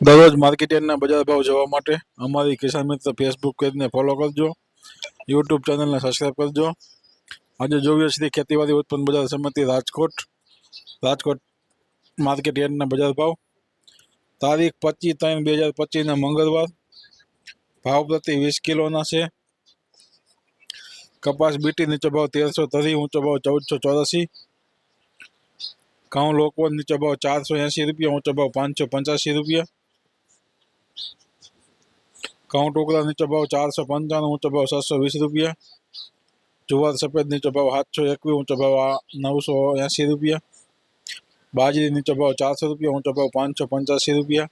દરરોજ માર્કેટના બજાર ભાવ જોવા માટે અમારી કિસાન મિત્ર ફેસબુક પેજને ફોલો કરજો યુટ્યુબ ચેનલને સબસ્ક્રાઈબ કરજો આજે જોઈએ શ્રી ખેતીવાડી ઉત્પન્ન બજાર સમિતિ રાજકોટ રાજકોટ માર્કેટ યાર્ડના બજાર ભાવ તારીખ પચીસ ત્રણ બે હજાર પચીસના મંગળવાર ભાવ પ્રતિ વીસ કિલોના છે કપાસ બીટી નીચો ભાવ તેરસો ત્રીસ ઊંચો ભાવ ચૌદસો ચોરાસી ઘઉં લોકવન નીચો ભાવ ચારસો એંસી રૂપિયા ઊંચો ભાવ પાંચસો પંચ્યાસી રૂપિયા ઘઉં ટુકડા નીચો ભાવ ચારસો પંચાણું ઊંચો ભાવ સાતસો વીસ રૂપિયા જુવાર સફેદ નીચો ભાવ સાતસો એકવીસ ઊંચો ભાવ આ નવસો એંસી રૂપિયા બાજરી નીચો ભાવ ચારસો રૂપિયા ઊંચો ભાવ પાંચસો પંચ્યાસી રૂપિયા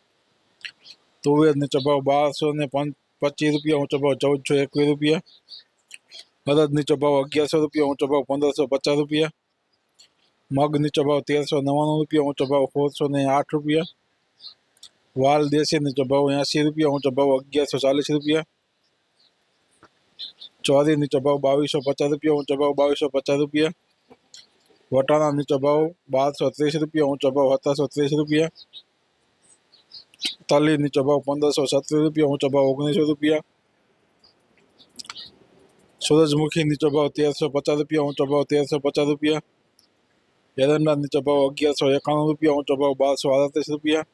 તુવેર નીચો ભાવ બારસો ને પં- પચીસ રૂપિયા ઊંચો ભાવ ચૌદસો એકવીસ રૂપિયા અડદ નીચો ભાવ અગિયારસો રૂપિયા ઊંચો ભાવ પંદરસો પચાસ રૂપિયા મગ નીચો ભાવ તેરસો નવ્વાણું રૂપિયા ઊંચો ભાવ સોળસો ને આઠ રૂપિયા વાલ દેશી નીચો ભાવ એંસી રૂપિયા ઊંચો ભાવ અગિયારસો ચાલીસ રૂપિયા ચોરી નીચો ભાવ બાવીસો પચાસ રૂપિયા ઊંચો ભાવ બાવીસો પચાસ રૂપિયા વટાણા નીચો ભાવ બારસો ત્રીસ રૂપિયા ઊંચો ભાવ સત્તરસો ત્રીસ રૂપિયા તલી નીચો ભાવ પંદરસો સત્રીસ રૂપિયા ઊંચો ભાવ ઓગણીસો રૂપિયા સૂરજમુખી નીચો ભાવ તેરસો પચાસ રૂપિયા ઊંચો ભાવ તેરસો પચાસ રૂપિયા એરંડા નીચો ભાવ અગિયારસો એકાણું રૂપિયા ઊંચો ભાવ બારસો આડત્રીસ રૂપિયા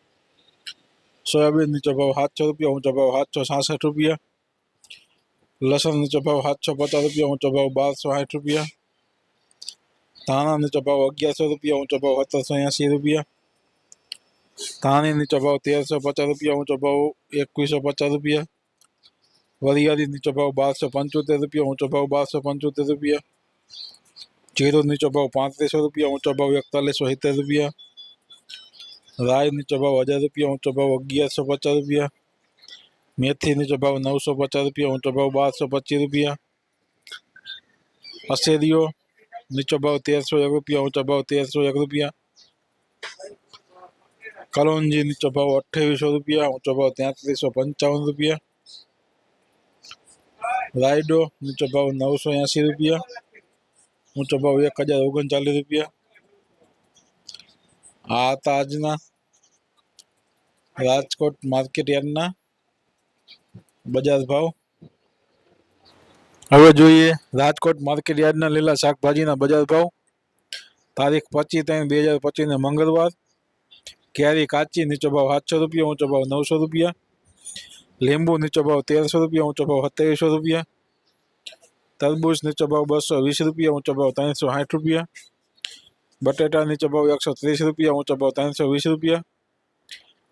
સોયાબીન નીચો ભાવ સાતસો રૂપિયા ઊંચો ભાવ સાતસો સાસઠ રૂપિયા લસણ નીચો ભાવ સાતસો પચાસ રૂપિયા ઊંચો ભાવ બારસો સાઠ રૂપિયા ધાણા નીચો ભાવ અગિયારસો રૂપિયા ઊંચો ભાવ સત્તરસો એંસી રૂપિયા ધાણી નીચો ભાવ તેરસો પચાસ રૂપિયા ઊંચો ભાવ એકવીસો પચાસ રૂપિયા વરિયાળી નીચો ભાવ બારસો પંચોતેર રૂપિયા ઊંચો ભાવ બારસો પંચોતેર રૂપિયા જીરો નીચો ભાવ પાંત્રીસો રૂપિયા ઊંચો ભાવ એકતાલીસો સિત્તેર રૂપિયા રાય નીચો ભાવ હજાર રૂપિયા ઊંચો ભાવ અગિયારસો પચાસ રૂપિયા મેથી નીચો ભાવ નવસો પચાસ રૂપિયા ઊંચો ભાવ બારસો પચીસ રૂપિયા અશેરીઓ નીચો ભાવ તેરસો એક રૂપિયા ઊંચો ભાવ તેરસો એક રૂપિયા કલોંજી નીચો ભાવ અઠ્ઠાવીસો રૂપિયા ઊંચો ભાવ તેત્રીસો પંચાવન રૂપિયા રાયડો નીચો ભાવ નવસો એંસી રૂપિયા ઊંચો ભાવ એક હજાર ઓગણચાલીસ રૂપિયા આ હતા આજના રાજકોટ માર્કેટ યાર્ડના બજાર ભાવ હવે જોઈએ રાજકોટ માર્કેટ યાર્ડના લીલા શાકભાજીના બજાર ભાવ તારીખ પચીસ ત્રણ બે હજાર પચીસને મંગળવાર કેરી કાચી નીચો ભાવ સાતસો રૂપિયા ઊંચો ભાવ નવસો રૂપિયા લીંબુ નીચો ભાવ તેરસો રૂપિયા ઊંચો ભાવ સત્યાવીસો રૂપિયા તરબૂચ નીચો ભાવ બસો વીસ રૂપિયા ઊંચો ભાવ ત્રણસો સાઠ રૂપિયા બટેટા નીચો ભાવ એકસો ત્રીસ રૂપિયા ઊંચો ભાવ ત્રણસો વીસ રૂપિયા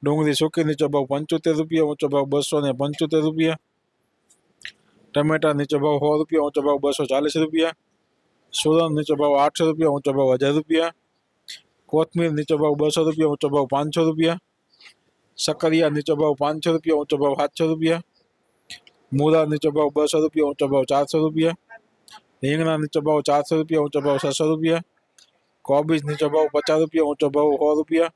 ડુંગળી સૂકી નીચો ભાવ પંચોતેર રૂપિયા ઊંચો ભાવ બસો ને પંચોતેર રૂપિયા ટમેટા નીચો ભાવ સો રૂપિયા ઊંચો ભાવ બસો ચાલીસ રૂપિયા સુરન નીચો ભાવ આઠસો રૂપિયા ઊંચો ભાવ હજાર રૂપિયા કોથમીર નીચો ભાવ બસો રૂપિયા ઊંચો ભાવ પાંચસો રૂપિયા સકરિયા નીચો ભાવ પાંચસો રૂપિયા ઊંચો ભાવ સાતસો રૂપિયા મૂળા નીચો ભાવ બસો રૂપિયા ઊંચો ભાવ ચારસો રૂપિયા રીંગણા નીચો ભાવ ચારસો રૂપિયા ઊંચો ભાવ છસો રૂપિયા કોબીજ નીચો ભાવ પચાસ રૂપિયા ઊંચો ભાવ સો રૂપિયા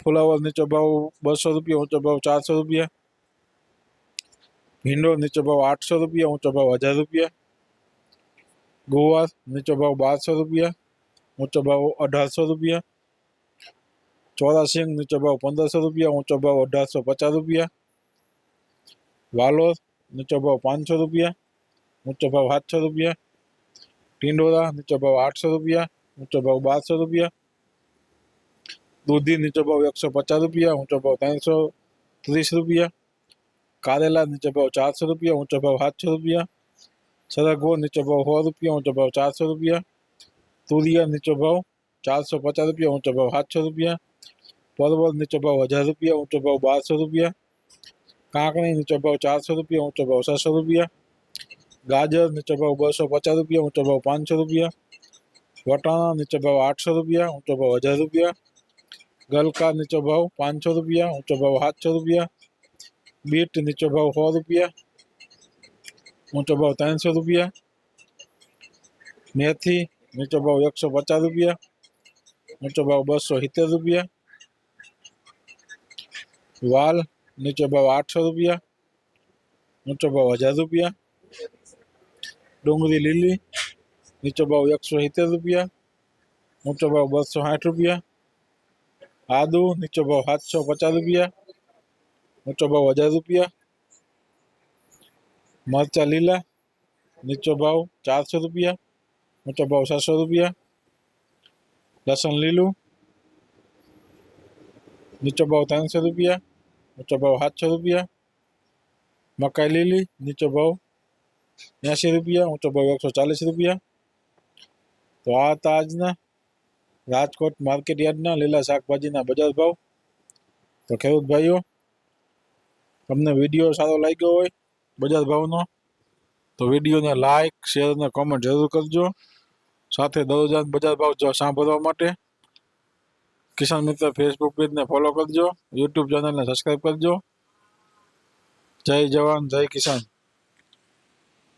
ફુલાવર નીચો ભાવ બસો રૂપિયા ઊંચો ભાવ ચારસો રૂપિયા ભીંડો નીચો ભાવ આઠસો રૂપિયા ઊંચો ભાવ હજાર રૂપિયા ગુવાર નીચો ભાવ બારસો રૂપિયા ઊંચો ભાવ અઢારસો રૂપિયા ચોરાસિંગ નીચો ભાવ પંદરસો રૂપિયા ઊંચો ભાવ અઢારસો પચાસ રૂપિયા વાલોર નીચો ભાવ પાંચસો રૂપિયા ઊંચો ભાવ સાતસો રૂપિયા ટિંડોરા નીચો ભાવ આઠસો રૂપિયા ઊંચો ભાવ બારસો રૂપિયા દૂધી નીચો ભાવ એકસો પચાસ રૂપિયા ઊંચો ભાવ ત્રણસો ત્રીસ રૂપિયા કારેલા નીચો ભાવ ચારસો રૂપિયા ઊંચો ભાવ સાતસો રૂપિયા સરગવો નીચો ભાવ સો રૂપિયા ઊંચો ભાવ ચારસો રૂપિયા તુરિયા નીચો ભાવ ચારસો પચાસ રૂપિયા ઊંચો ભાવ સાતસો રૂપિયા પરવળ નીચો ભાવ હજાર રૂપિયા ઊંચો ભાવ બારસો રૂપિયા કાંકણી નીચો ભાવ ચારસો રૂપિયા ઊંચો ભાવ છસો રૂપિયા ગાજર નીચો ભાવ બસો પચાસ રૂપિયા ઊંચો ભાવ પાંચસો રૂપિયા વટાણા નીચો ભાવ આઠસો રૂપિયા ઊંચો ભાવ હજાર રૂપિયા ગલકા નીચો ભાવ પાંચસો રૂપિયા ઊંચો ભાવ સાતસો રૂપિયા બીટ નીચો ભાવ સો રૂપિયા ઊંચો ભાવ ત્રણસો રૂપિયા મેથી નીચો ભાવ એકસો પચાસ રૂપિયા ઊંચો ભાવ બસો સિત્તેર રૂપિયા વાલ નીચો ભાવ આઠસો રૂપિયા ઊંચો ભાવ હજાર રૂપિયા ડુંગળી લીલી નીચો ભાવ એકસો સિત્તેર રૂપિયા ઊંચો ભાવ બસો સાઠ રૂપિયા આદુ નીચો ભાવ સાતસો પચાસ રૂપિયા ઊંચો ભાવ હજાર રૂપિયા મરચા લીલા નીચો ભાવ ચારસો રૂપિયા ઊંચો ભાવ સાતસો રૂપિયા લસણ લીલું નીચો ભાવ ત્રણસો રૂપિયા ઊંચો ભાવ સાતસો રૂપિયા મકાઈ લીલી નીચો ભાવ એંશી રૂપિયા ઊંચો ભાવ એકસો ચાલીસ રૂપિયા તો આ હતા આજના રાજકોટ માર્કેટ લીલા શાકભાજીના બજાર ભાવ. તો ખેડૂત ભાઈઓ, તમને વીડિયો સારો લાગ્યો હોય, બજાર ભાવનો, તો વિડીયોને લાઈક શેર અને કોમેન્ટ જરૂર કરજો. સાથે દરરોજાન બજાર ભાવ સાંભળવા માટે, કિસાન મિત્ર ફેસબુક પેજને ફોલો કરજો યુટ્યુબ ચેનલને સબસ્ક્રાઈબ કરજો. જય જવાન, જય કિસાન.